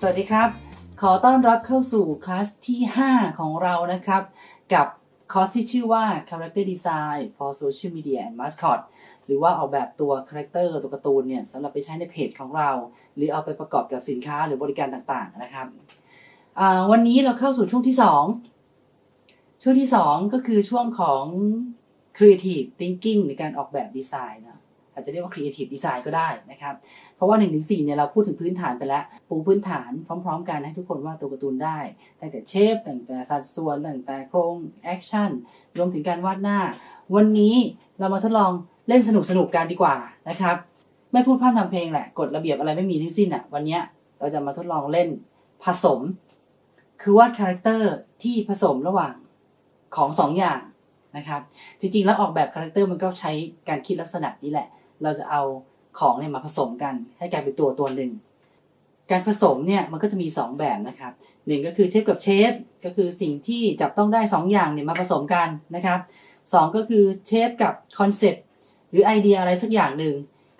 สวัสดีครับ ขอต้อนรับเข้าสู่คลาสที่ 5 ของเรานะครับ กับคอร์สที่ชื่อว่า Character Design for Social Media and Mascot หรือว่าออกแบบตัวคาแรคเตอร์ตัวการ์ตูนเนี่ยสำหรับไปใช้ในเพจของเรา หรือเอาไปประกอบกับสินค้าหรือบริการต่างๆนะครับวันนี้เราเข้าสู่ช่วงที่ 2 ช่วงที่ 2 ก็คือช่วงของ Creative Thinking ในการออกแบบดีไซน์นะ อาจจะเรียกว่า Creative Design ก็ได้นะครับ เพราะว่า1นถึงสเนี่ยเราพูดถึงพื้นฐานไปแล้ว ปูพื้นฐานพร้อม ๆ กันให้ทุกคนวาดตัวการ์ตูนได้ตั้งแต่เชฟตั้งแต่สัดส่วนตั้งแต่โครงแอคชั่นรวมถึงการวาดหน้า วันนี้เรามาทดลองเล่นสนุกสนุกๆกันดีกว่านะครับ ไม่พูดพร่ำทำเพลงแหละกฎระเบียบอะไรไม่มีทั้งสิ้นอะวันนี้เราจะมาทดลองเล่นผสม คือวาดคาแรคเตอร์ที่ผสมระหว่างของสองอย่างนะครับ จริงๆ แล้วออกแบบคาแรคเตอร์มันก็ใช้การคิดลักษณะนี้แหละ เราจะเอาของเนี่ยมาผสมกัน ให้กลายเป็นตัวตัวหนึ่ง การผสมเนี่ยมันก็จะมี 2 แบบนะครับหนึ่งก็คือเชฟกับเชฟก็คือสิ่งที่จับต้องได้ 2 อย่างเนี่ยมาผสมกันนะครับสองก็คือเชฟกับคอนเซปต์หรือไอเดียอะไรสักอย่างหนึ่ง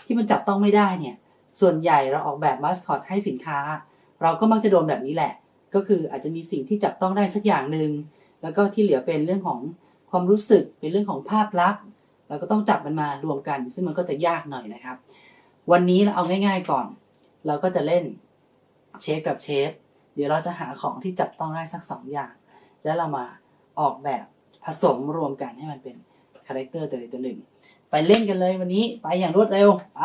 ที่มันจับต้องไม่ได้เนี่ยส่วนใหญ่เราออกแบบมาสคอตให้สินค้า เราก็มักจะโดนแบบนี้แหละ ก็คืออาจจะมีสิ่งที่จับต้องได้สักอย่างหนึ่งแล้วก็ที่เหลือเป็นเรื่องของความรู้สึกเป็นเรื่องของภาพลักษณ์ เราก็ต้องจับมันมารวมกัน ซึ่งมันก็จะยากหน่อยนะครับ วันนี้เราเอาง่าย ๆก่อน เราก็จะเล่นเชฟกับเชฟเดี๋ยวเราจะหาของที่จับต้องได้สักสองอย่าง แล้วเรามาออกแบบผสมรวมกันให้มันเป็นคาแรคเตอร์ตัวใดตัวหนึ่ง ไปเล่นกันเลยวันนี้ไปอย่างรวดเร็วไป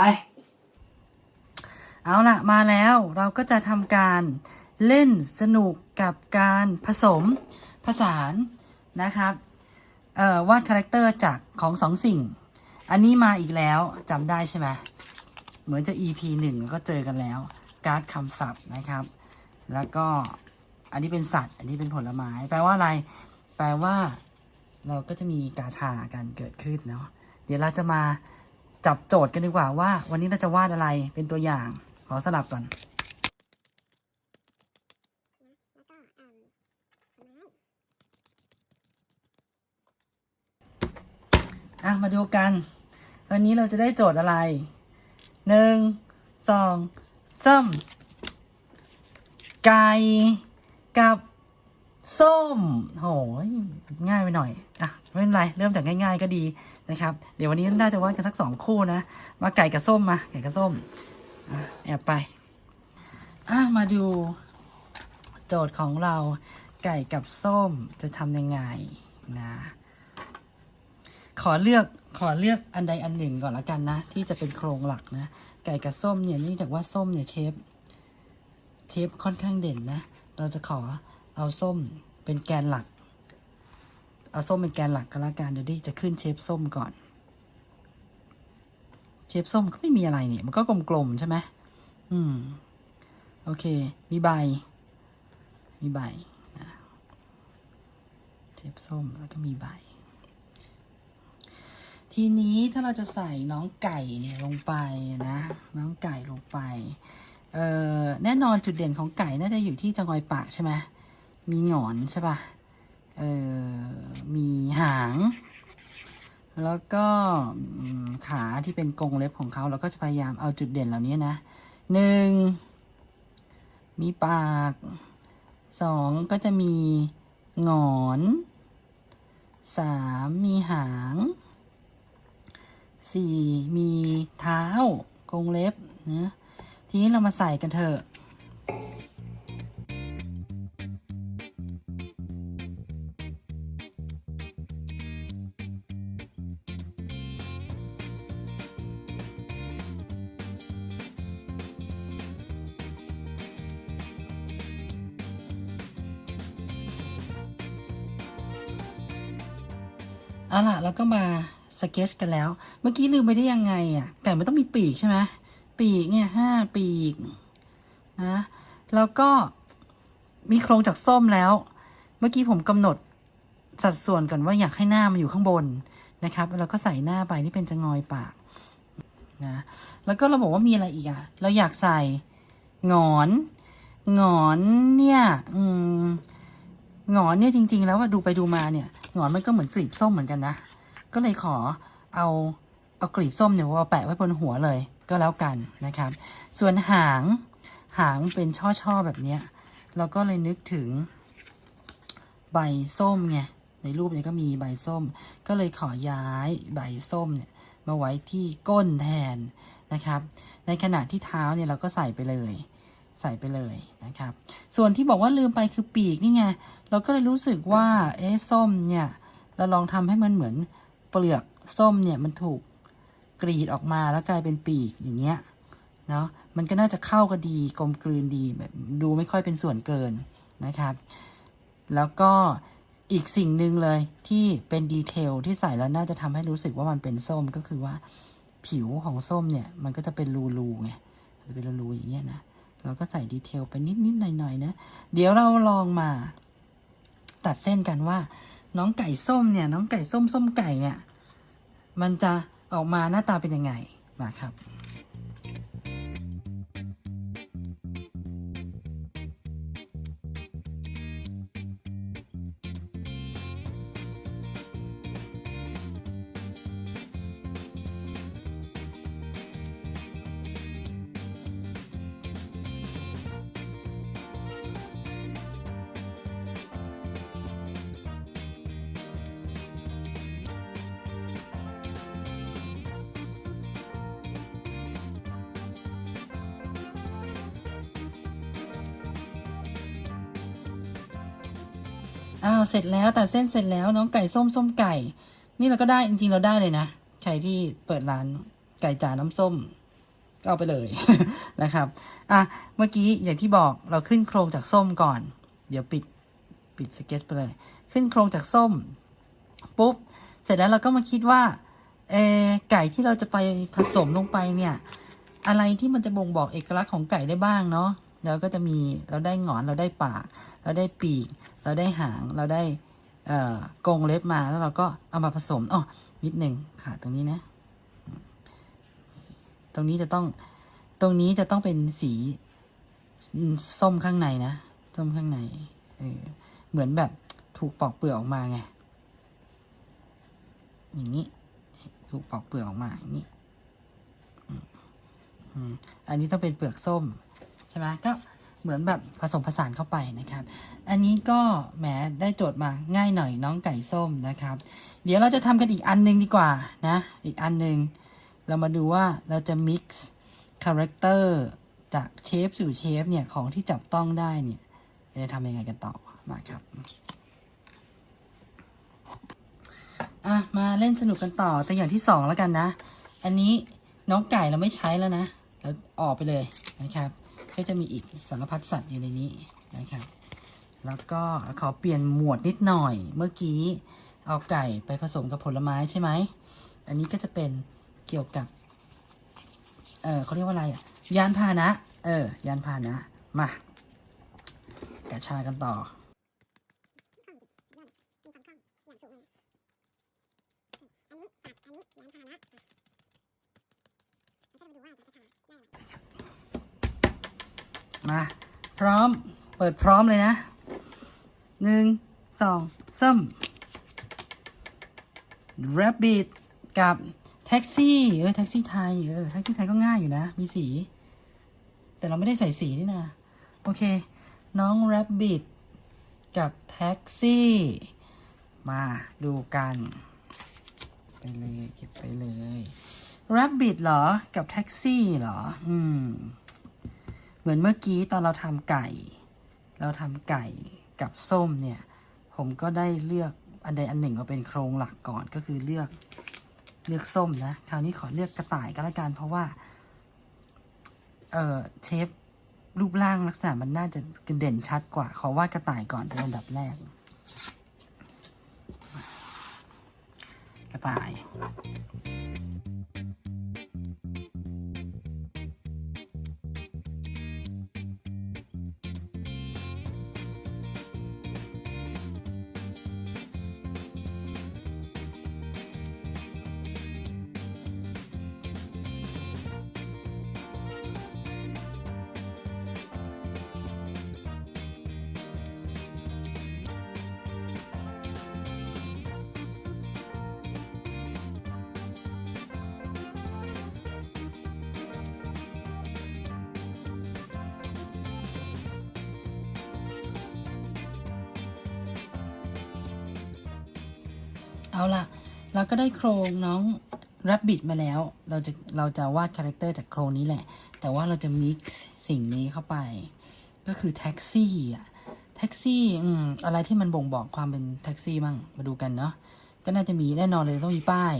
เอาละมาแล้วเราก็จะทำการเล่นสนุกกับการผสมผสานนะครับ ออวาดคาแรคเตอร์จากของสองสิ่ง อันนี้มาอีกแล้วจำได้ใช่ไหมเหมือนจะ EP หนึ่งก็เจอกันแล้ว การ์ดคำศัพท์นะครับ แล้วก็อันนี้เป็นสัตว์ อันนี้เป็นผลไม้ แปลว่าอะไร แปลว่า เราก็จะมีกาชากันเกิดขึ้นเนาะเดี๋ยวเราจะมาจับโจทย์กันดีกว่าว่า วันนี้เราจะวาดอะไรเป็นตัวอย่าง ขอสลับก่อน แล้วก็อ่าผลไม้ อะมาดูกัน วันนี้เราจะได้โจทย์อะไร หนึ่ง สองสามไก่ กับ ส้ม โหยง่ายไปหน่อย อะ ไม่เป็นไร เริ่มจากง่าย ๆ ก็ดีนะครับ เดี๋ยววันนี้น่าจะวาดกันสักสองคู่นะ มาไก่กับส้มมา ไก่กับส้มอแอบไป อะ มาดู โจทย์ของเราไก่กับส้มจะทำยังไงนะ ขอเลือกขอเลือกอันใดอันหนึ่งก่อนละกันนะ ที่จะเป็นโครงหลักนะ ไก่กับส้มเนี่ยเนื่องจากว่าส้มเนี่ยเชฟเชฟค่อนข้างเด่นนะ เราจะขอเอาส้มเป็นแกนหลัก เอาส้มเป็นแกนหลักก็แล้วกันเดี๋ยวดิจะขึ้นเชฟส้มก่อน เชฟส้มก็ไม่มีอะไรเนี่ยมันก็กลมๆใช่ไหมอืม โอเค มีใบ มีใบนะเชฟส้มแล้วก็มีใบ ทีนี้ถ้าเราจะใส่น้องไก่เนี่ยลงไปนะ น้องไก่ลงไป เอ่อแน่นอนจุดเด่นของไก่น่าจะอยู่ที่จงอยปากใช่ไหมมีหงอนใช่ปะเอ่อมีหาง แล้วก็ขาที่เป็นกรงเล็บของเขาเราก็จะพยายามเอาจุดเด่นเหล่านี้นะหนึ่งมีปากสองก็จะมีหงอนสามมีหาง สี่มีเท้ากรงเล็บนะทีนี้เรามาใส่กันเถอะเอาล่ะแล้วก็มา สเก็ตกันแล้ว เมื่อกี้ลืมไปได้ยังไงอะไก่มันต้องมีปีกใช่ไหมปีกเนี่ยห้าปีกนะแล้วก็มีโครงจากส้มแล้ว เมื่อกี้ผมกำหนดสัดส่วนก่อนว่าอยากให้หน้ามันอยู่ข้างบนนะครับแล้วก็ใส่หน้าไปนี่เป็นจะงอยปากนะแล้วก็เราบอกว่ามีอะไรอีกอะเราอยากใส่หงอนหงอนเนี่ยอืมหงอนเนี่ยจริง ๆ แล้วว่าดูไปดูมาเนี่ยหงอนมันก็เหมือนกลีบส้มเหมือนกันนะ ก็เลยขอเอาเอากลีบส้มเนี่ยว่าแปะไว้บนหัวเลยก็แล้วกันนะครับ ส่วนหางหางเป็นช่อๆแบบเนี้ยเราก็เลยนึกถึงใบส้มไงในรูปเนี้ก็มีใบส้ม ก็เลยขอย้ายใบส้มเนี่ยมาไว้ที่ก้นแทนนะครับ ในขณะที่เท้าเนี่ยเราก็ใส่ไปเลย ใส่ไปเลยนะครับ ส่วนที่บอกว่าลืมไปคือปีกนี่ไงเราก็เลยรู้สึกว่าเอ๊ส้มเนี่ยเราลองทำให้มันเหมือน เปลือกส้มเนี่ยมันถูกกรีดออกมาแล้วกลายเป็นปีกอย่างเงี้ยเนาะมันก็น่าจะเข้ากันดีกลมกลืนดีแบบดูไม่ค่อยเป็นส่วนเกินนะครับ แล้วก็อีกสิ่งหนึ่งเลยที่เป็นดีเทลที่ใส่แล้วน่าจะทำให้รู้สึกว่ามันเป็นส้มก็คือว่าผิวของส้มเนี่ย มันก็จะเป็นรูๆไงจะเป็นรูๆอย่างเงี้ยนะเราก็ใส่ดีเทลไปนิดๆหน่อยๆนะ เดี๋ยวเราลองมา ตัดเส้นกันว่า น้องไก่ส้มเนี่ย น้องไก่ส้มส้มไก่เนี่ย มันจะออกมาหน้าตาเป็นยังไงมาครับ อ้าวเสร็จแล้วแตัดเส้นเสร็จแล้วน้องไก่ส้มส้มไก่ นี่เราก็ได้จริงๆเราได้เลยนะใครที่เปิดร้านไก่จ่าน้ำส้มก็เอาไปเลยนะครับอะเมื่อกี้อย่างที่บอกเราขึ้นโครงจากส้มก่อน เดี๋ยวปิดปิดสเก็ตไปเลย ขึ้นโครงจากส้มปุ๊บเสร็จแล้วเราก็มาคิดว่าเอไก่ที่เราจะไปผสมลงไปเนี่ย อะไรที่มันจะบ่งบอกเอกลักษณ์ของไก่ได้บ้างเนาะ เราก็จะมีเราได้หงอนเราได้ปาก เราได้ปีก เราได้หางเราได้เอ่อกรงเล็บมาแล้วเราก็เอามาผสมอ๋อนิดหนึ่งขาดตรงนี้นะ ตรงนี้จะต้องตรงนี้จะต้องเป็นสีส้มข้างในนะส้มข้างในเออเหมือนแบบถูกปอกเปลือกออกมาไงอย่างนี้ ถูกปอกเปลือกออกมาอย่างนี้อันนี้ต้องเป็นเปลือกส้ม ใช่ไหมก็เหมือนแบบผสมผสานเข้าไปนะครับ อันนี้ก็แหมได้โจทย์มาง่ายหน่อยน้องไก่ส้มนะครับ เดี๋ยวเราจะทำกันอีกอันหนึงดีกว่านะ อีกอันหนึง เรามาดูว่าเราจะ mix character จากเชฟสู่เชฟเนี่ยของที่จับต้องได้เนี่ยจะทำยังไงกันต่อมาครับอะมาเล่นสนุกกันต่อตัวอย่างที่สองแล้วกันนะ อันนี้น้องไก่เราไม่ใช้แล้วนะเราออกไปเลยนะครับ ก็จะมีอีกสารพัดสัตว์อยู่ในนี้นะครับ แล้วก็ขอเปลี่ยนหมวดนิดหน่อย เมื่อกี้เอาไก่ไปผสมกับผลไม้ใช่ไหม อันนี้ก็จะเป็นเกี่ยวกับ เออเขาเรียกว่าอะไรอะ ยานพาหนะ เออ ยานพาหนะ มากระชากันต่อ มา พร้อม เปิดพร้อมเลยนะหนึ่งสองสาม Rabbit กับแท็กซี่ เออ แท็กซี่ไทย เออ แท็กซี่ไทยก็ง่ายอยู่นะ มีสี แต่เราไม่ได้ใส่สีนี่นะ โอเค น้อง Rabbit กับแท็กซี่ มาดูกัน ไปเลย เก็บไปเลย Rabbit เหรอ กับแท็กซี่เหรอ อืม เหมือนเมื่อกี้ตอนเราทำไก่ เราทำไก่กับส้มเนี่ย ผมก็ได้เลือกอันใดอันหนึ่งมาเป็นโครงหลักก่อนก็คือเลือกเลือกส้มนะ คราวนี้ขอเลือกกระต่ายก็แล้วกันเพราะว่า เออเชฟรูปร่างลักษณะมันน่าจะเด่นชัดกว่า ขอวาดกระต่ายก่อนเป็นอันดับแรก กระต่าย เอาล่ะเราก็ได้โครงน้อง Rabbit มาแล้ว เราจะเราจะวาดคาแรคเตอร์จากโครงนี้แหละ แต่ว่าเราจะ mix สิ่งนี้เข้าไป ก็คือแท็กซี่อะแท็กซี่อืมอะไรที่มันบ่งบอกความเป็นแท็กซี่บ้างมาดูกันเนาะก็น่าจะมีแน่นอนเลยต้องมีป้าย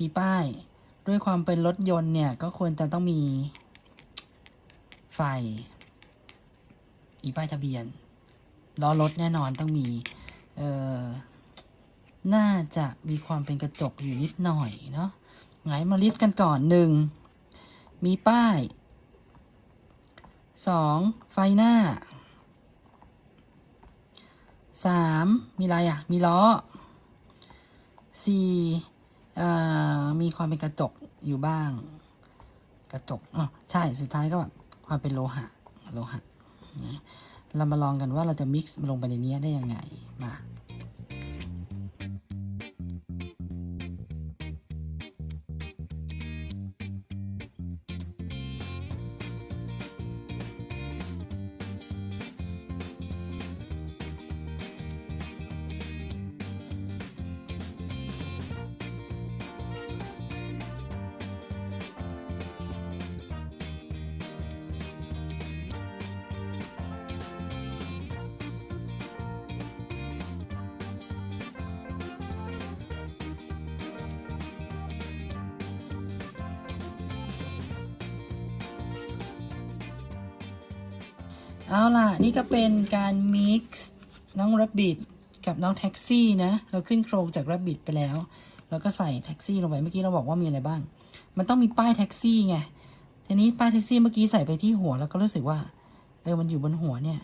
มีป้าย ด้วยความเป็นรถยนต์เนี่ยก็ควรจะต้องมี ไฟมีป้ายทะเบียนล้อรถแน่นอนต้องมี เอ่อ น่าจะมีความเป็นกระจกอยู่นิดหน่อยเนาะไงมาลิสต์กันก่อนหนึ่งมีป้ายสองไฟหน้าสามมีอะไรอะ มีล้อสี่เอ่อมีความเป็นกระจกอยู่บ้าง กระจกอ๋อใช่สุดท้ายก็แบบความเป็นโลหะโลหะนะเรามาลองกันว่าเราจะมิกซ์ลงไปในนี้ได้ยังไงมา เอาล่ะ นี่ก็เป็นการมิกซ์น้อง Rabbit กับน้องแท็กซี่นะ เราขึ้นโครงจาก Rabbit ไปแล้ว แล้วก็ใส่แท็กซี่ลงไป เมื่อกี้เราบอกว่ามีอะไรบ้าง มันต้องมีป้ายแท็กซี่ไง ทีนี้ป้ายแท็กซี่เมื่อกี้ใส่ไปที่หัวแล้วก็รู้สึกว่า เออ มันอยู่บนหัวเนี่ย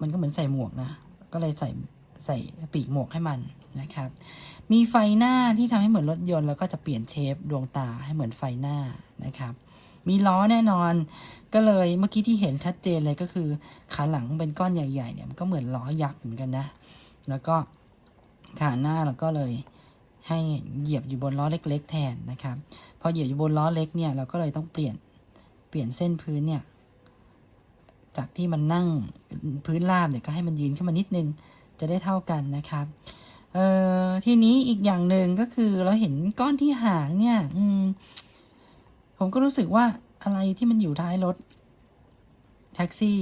มันก็เหมือนใส่หมวกนะ ก็เลยใส่ใส่ปีกหมวกให้มันนะครับ มีไฟหน้าที่ทำให้เหมือนรถยนต์แล้วก็จะเปลี่ยนเชฟดวงตาให้เหมือนไฟหน้านะครับ มีล้อแน่นอน ก็เลยเมื่อกี้ที่เห็นชัดเจนเลยก็คือ ขาหลังเป็นก้อนใหญ่ๆเนี่ยมันก็เหมือนล้อยักษ์เหมือนกันนะ แล้วก็ขาหน้าเราก็เลยให้เหยียบอยู่บนล้อเล็ก ๆ แทนนะครับพอเหยียบอยู่บนล้อเล็กเนี่ยเราก็เลยต้องเปลี่ยนเปลี่ยนเส้นพื้นเนี่ยจากที่มันนั่งพื้นราบเนี่ยก็ให้มันยืนขึ้นมานิดนึงจะได้เท่ากันนะครับเอ่อทีนี้อีกอย่างหนึ่งก็คือเราเห็นก้อนที่หางเนี่ย อืม ผมก็รู้สึกว่าอะไรที่มันอยู่ท้ายรถแท็กซี่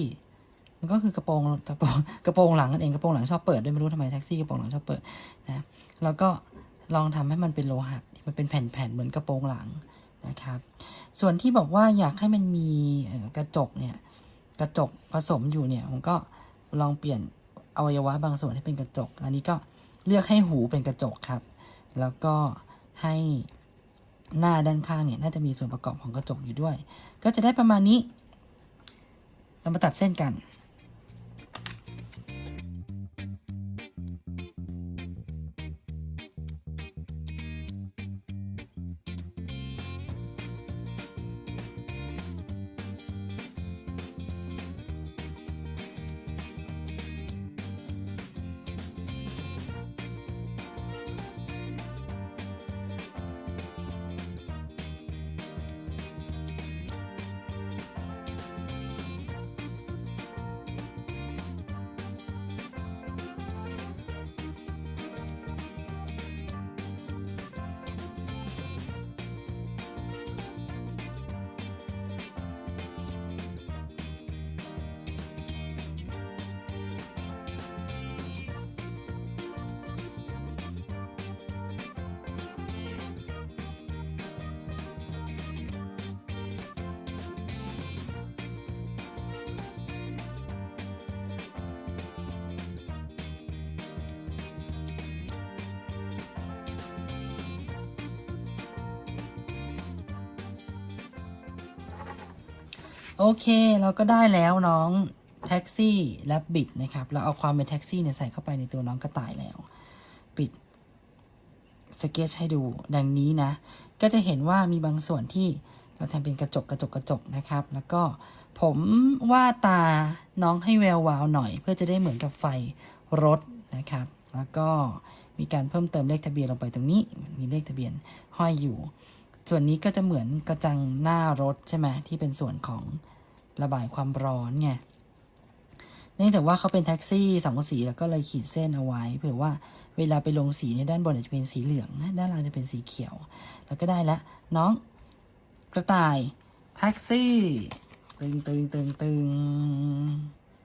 มันก็คือกระโปรงกระโปรงกระโปรงหลังนั่นเองกระโปรงหลังชอบเปิดด้วยไม่รู้ทำไมแท็กซี่กระโปรงหลังชอบเปิดนะแล้วก็ลองทำให้มันเป็นโลหะที่มันเป็นแผ่นๆเหมือนกระโปรงหลังนะครับ ส่วนที่บอกว่าอยากให้มันมีกระจกเนี่ยกระจกผสมอยู่เนี่ยผมก็ลองเปลี่ยนอวัยวะบางส่วนให้เป็นกระจก อันนี้ก็เลือกให้หูเป็นกระจกครับ แล้วก็ให้ หน้าด้านข้างเนี่ยน่าจะมีส่วนประกอบของกระจกอยู่ด้วย ก็จะได้ประมาณนี้ เรามาตัดเส้นกัน โอเคเราก็ได้แล้วน้องแท็กซี่และบิดนะครับ เราเอาความเป็นแท็กซี่เนี่ยใส่เข้าไปในตัวน้องกระต่ายแล้ว ปิดสเก็ตให้ดูดังนี้นะ ก็จะเห็นว่ามีบางส่วนที่เราทำเป็นกระจกกระจกกระจกนะครับ แล้วก็ผมวาดตาน้องให้แวววาวหน่อย เพื่อจะได้เหมือนกับไฟรถนะครับ แล้วก็มีการเพิ่มเติมเลขทะเบียนลงไปตรงนี้ มีเลขทะเบียนห้อยอยู่ ส่วนนี้ก็จะเหมือนกระจังหน้ารถใช่ไหมที่เป็นส่วนของ ระบายความร้อนไงเนื่องจากว่าเขาเป็นแท็กซี่สองสีแล้วก็เลยขีดเส้นเอาไว้ เผื่อว่าเวลาไปลงสีในยด้านบนอาจจะเป็นสีเหลืองด้านล่างจะเป็นสีเขียว แล้วก็ได้ละน้องกระต่ายแท็กซี่ ตึงตึงตึงตึง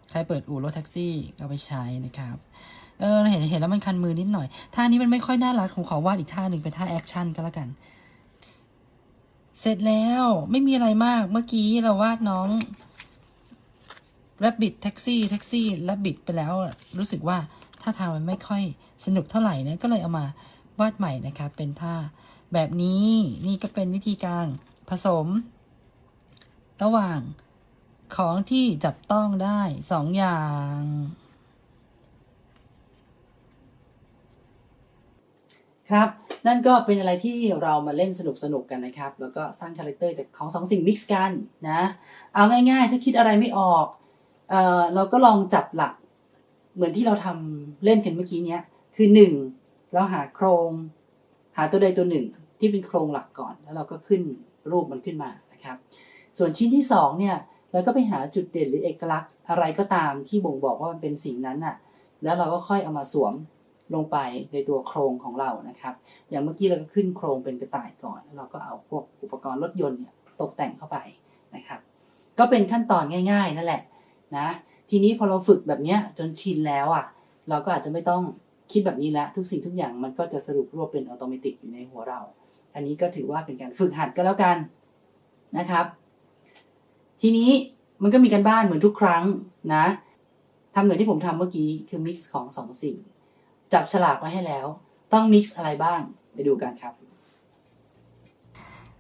ใครเปิดอู่รถแท็กซี่ก็เอาไปใช้นะครับเออเห็นเห็นแล้วมันคันมือนิดหน่อยท่านี้มันไม่ค่อยน่ารักผมขอวาดอีกท่าหนึ่งเป็นท่าแอคชั่นก็แล้วกัน เสร็จแล้วไม่มีอะไรมากเมื่อกี้เราวาดน้อง Rabbit แท็กซี่แท็กซี่ Rabbit ไปแล้ว รู้สึกว่าท่าทางมันไม่ค่อยสนุกเท่าไหร่นะก็เลยเอามาวาดใหม่นะครับเป็นท่าแบบนี้นี่ก็เป็นวิธีการผสม ระหว่างของที่จับต้องได้สองอย่างครับ นั่นก็เป็นอะไรที่เรามาเล่นสนุกสนุกๆกันนะครับ แล้วก็สร้างคาแรคเตอร์จากของสองสิ่งมิกซ์กันนะ เอาง่ายๆ ถ้าคิดอะไรไม่ออกเออเราก็ลองจับหลัก เหมือนที่เราทำเล่นกันเมื่อกี้เนี้ย คือหนึ่งเราหาโครง หาตัวใดตัวหนึ่งที่เป็นโครงหลักก่อน แล้วเราก็ขึ้นรูปมันขึ้นมานะครับ ส่วนชิ้นที่สองเนี่ยเราก็ไปหาจุดเด่นหรือเอกลักษณ์อะไรก็ตามที่บ่งบอกว่ามันเป็นสิ่งนั้นน่ะ แล้วเราก็ค่อยเอามาสวม ลงไปในตัวโครงของเรานะครับ อย่างเมื่อกี้เราก็ขึ้นโครงเป็นกระต่ายก่อน แล้วเราก็เอาพวกอุปกรณ์รถยนต์เนี่ยตกแต่งเข้าไปนะครับ ก็เป็นขั้นตอนง่าย ๆ นั่นแหละนะทีนี้พอเราฝึกแบบเนี้ยจนชินแล้วอะ เราก็อาจจะไม่ต้องคิดแบบนี้แล้วทุกสิ่งทุกอย่างมันก็จะสรุปรวบเป็นอัตโนมัติอยู่ในหัวเรา อันนี้ก็ถือว่าเป็นการฝึกหัดก็แล้วกันนะครับ ทีนี้มันก็มีการบ้านเหมือนทุกครั้งนะทำเหมือนที่ผมทำเมื่อกี้คือมิกซ์ของสองสิ่ง จับฉลากไว้ให้แล้ว ต้องมิกซ์อะไรบ้างไปดูกันครับ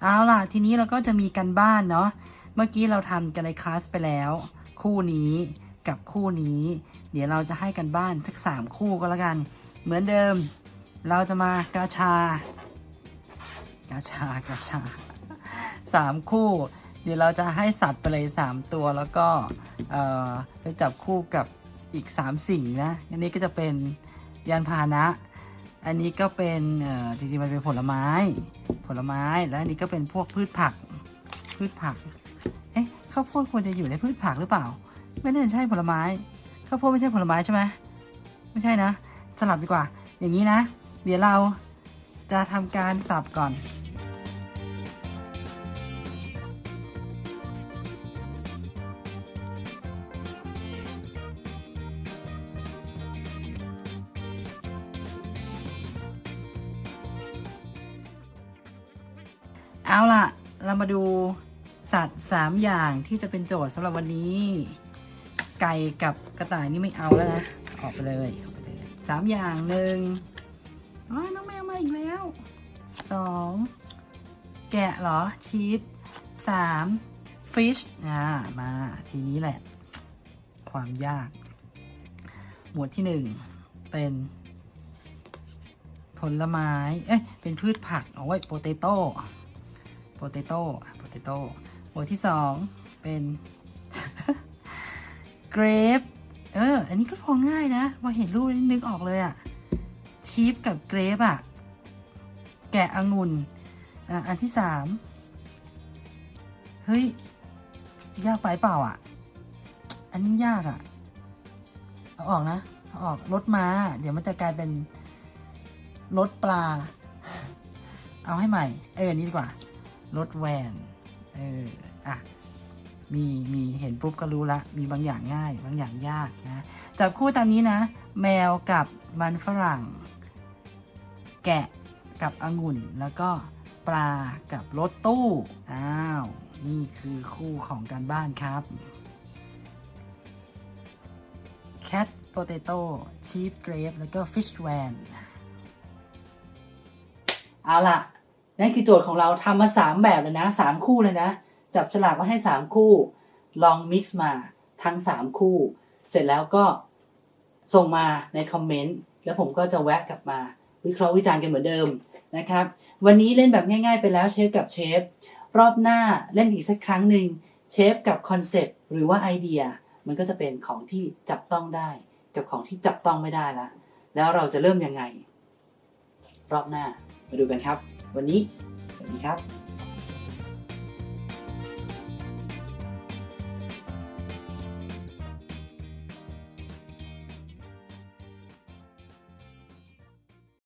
เอาล่ะ ทีนี้เราก็จะมีกันบ้านเนาะเมื่อกี้เราทำกันในคลาสไปแล้ว คู่นี้กับคู่นี้ เดี๋ยวเราจะให้กันบ้านทั้งสามคู่ก็แล้วกัน เหมือนเดิม เราจะมากาชากาชากาชาสามคู่ เดี๋ยวเราจะให้สัตว์ไปเลยสามตัวแล้วก็ไปจับคู่กับอีกสามสิ่งนะ อันนี้ก็จะเป็น ยานพาหนะ อันนี้ก็เป็นจริงๆมันเป็นผลไม้ ผลไม้ แล้วอันนี้ก็เป็นพวกพืชผัก พืชผัก เอ๊ะข้าวโพดควรจะอยู่ในพืชผักหรือเปล่า ไม่น่าจะใช่ผลไม้ ข้าวโพดไม่ใช่ผลไม้ใช่ไหมไม่ใช่นะ สลับดีกว่า อย่างนี้นะ เดี๋ยวเราจะทำการสับก่อน มาดูสัตว์สามอย่างที่จะเป็นโจทย์สำหรับวันนี้ ไก่กับกระต่ายนี่ไม่เอาแล้วนะออกไปเลยออกไปเลยสามอย่างหนึ่งอ๋อน้องแมวมาอีกแล้วสองแกะเหรอชีฟสามฟิชอ่ามาทีนี้แหละ ความยาก หมวดที่หนึ่งเป็นผลไม้ เอ้ยเป็นพืชผัก เอาไว้โปเตโต้ โปเตโต้โปเตโต้หมวดที่สองเป็นเกรฟเออ อันนี้ก็พอง่ายนะพอเห็นรูปนี่นึกออกเลยอะชีฟกับเกรฟอะแกะองุ่นอะอันที่สามเฮ้ย ยากไปเปล่าอะอันนี้ยากอะเอาออกนะ เอาออกรถมา เดี๋ยวมันจะกลายเป็นรถปลา เอาให้ใหม่ เอออันนี้ดีกว่า รถแวนเอออะมีมีเห็นปุ๊บก็รู้ละ มีบางอย่างง่าย บางอย่างยากนะ จับคู่ตามนี้นะ แมวกับมันฝรั่ง แกะกับองุ่น แล้วก็ปลากับรถตู้ อ้าว นี่คือคู่ของการบ้านครับ cat potato cheap grape แล้วก็ fish van เอาละ นั่นคือโจทย์ของเราทำมาสามแบบเลยนะสามคู่เลยนะ จับฉลากมาให้สามคู่ ลองมิกซ์มาทั้งสามคู่ เสร็จแล้วก็ส่งมาในคอมเมนต์แล้วผมก็จะแวะกลับมา วิเคราะห์วิจารณ์กันเหมือนเดิมนะครับ วันนี้เล่นแบบง่ายๆไปแล้วเชฟกับเชฟรอบหน้าเล่นอีกสักครั้งหนึ่งเชฟกับคอนเซปต์หรือว่าไอเดีย มันก็จะเป็นของที่จับต้องได้ กับของที่จับต้องไม่ได้ละแล้วเราจะเริ่มยังไง รอบหน้ามาดูกันครับ วันนี้ สวัสดีครับ